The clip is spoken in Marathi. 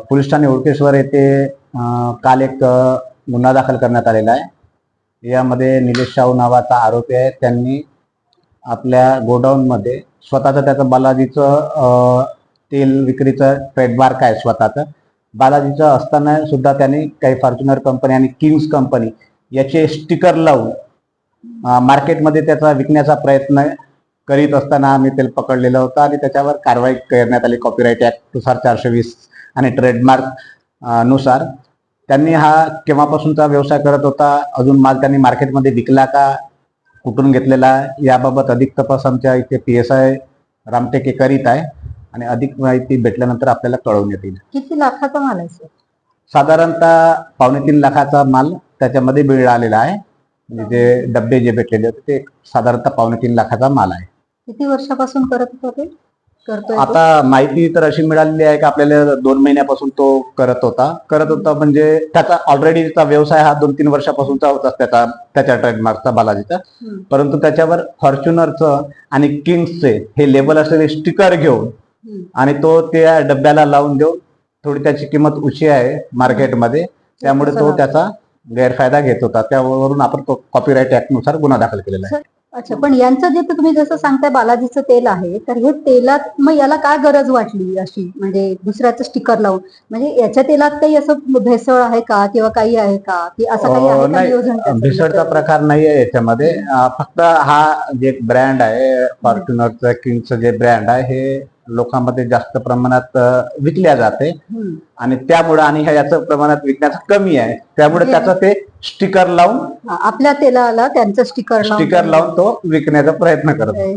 पोलीस ठाणे ओळकेश्वर येथे काल एक गुन्हा दाखल करण्यात आलेला आहे. यामध्ये निलेश शाहू नावाचा आरोपी आहे. त्यांनी आपल्या गोडाऊनमध्ये स्वतःचं त्याचं बालाजीचं तेल विक्रीचं ट्रेडमार्क आहे स्वतःचं? बालाजीचं असताना सुद्धा त्यांनी काही फॉर्च्युनर कंपनी आणि किंग्स कंपनी याचे स्टिकर लावून मार्केटमध्ये त्याचा विकण्याचा प्रयत्न करीत असताना आम्ही त्याला पकडलेलं होतं आणि त्याच्यावर कारवाई करण्यात आली. कॉपीराईट ऍक्टनुसार चारशे वीस आणि ट्रेडमार्कनुसार. त्यांनी हा केव्हापासूनचा व्यवसाय करत होता? अजून माल त्यांनी मार्केटमध्ये विकला का? कुठून घेतलेला? आहे याबाबत अधिक तपास आमच्या इथे पी एस आय रामटेके करीत आहे आणि अधिक माहिती भेटल्यानंतर आपल्याला कळवून येतील. किती लाखाचा माल आहे सर? साधारणतः पावणे तीन लाखाचा माल त्याच्यामध्ये बिळ आलेला आहे. म्हणजे जे डब्बे जे भेटलेले होते ते साधारणतः पावणे तीन लाखाचा माल आहे. किती वर्षापासून करत होता ते करतोय तो? आता माहिती तर अशी मिळालेली आहे की आपल्याला दोन महिन्यापासून तो करत होता करत होता म्हणजे त्याचा ऑलरेडीचा व्यवसाय हा दोन तीन वर्षापासूनचा होता त्याचा त्याच्या ट्रेडमार्कचा बालाजीचा हम्म. परंतु त्याच्यावर फॉर्च्युनरचं आणि किंग्सचे हे लेबल असलेले स्टिकर घेऊन हम्म. आणि तो त्या डब्याला लावून देऊन थोडी त्याची किंमत उशी आहे मार्केटमध्ये त्यामुळे तो त्याचा गैरफायदा घेत होता त्यावरून आपण कॉपीराईट ऍक्टनुसार गुन्हा दाखल केलेला आहे अच्छा पण यांचं जे तुम्ही जसं सांगताय बालाजीचं तेल आहे तर हे तेलात मग याला काय गरज वाटली अशी? म्हणजे दुसऱ्याचं स्टिकर लावून. म्हणजे याच्या तेलात काही असं भेसळ आहे का किंवा काही आहे का? की असं काही आहे अं, का नाही नियोजन त्याचं? भेसळचा प्रकार नाही आहे याच्यामध्ये. अं, फक्त हा जे ब्रँड आहे फॉर्च्युनरचं किंगचं जे ब्रँड आहे हे लोकांमध्ये जास्त प्रमाणात विकल्या जाते. आणि त्यामुळे आणि याचं प्रमाणात विकण्याचं कमी आहे. त्यामुळे त्याचं ते स्टिकर लावून आपल्या तेलाला त्यांचं स्टिकर स्टिकर लावून तो विकण्याचा प्रयत्न करत.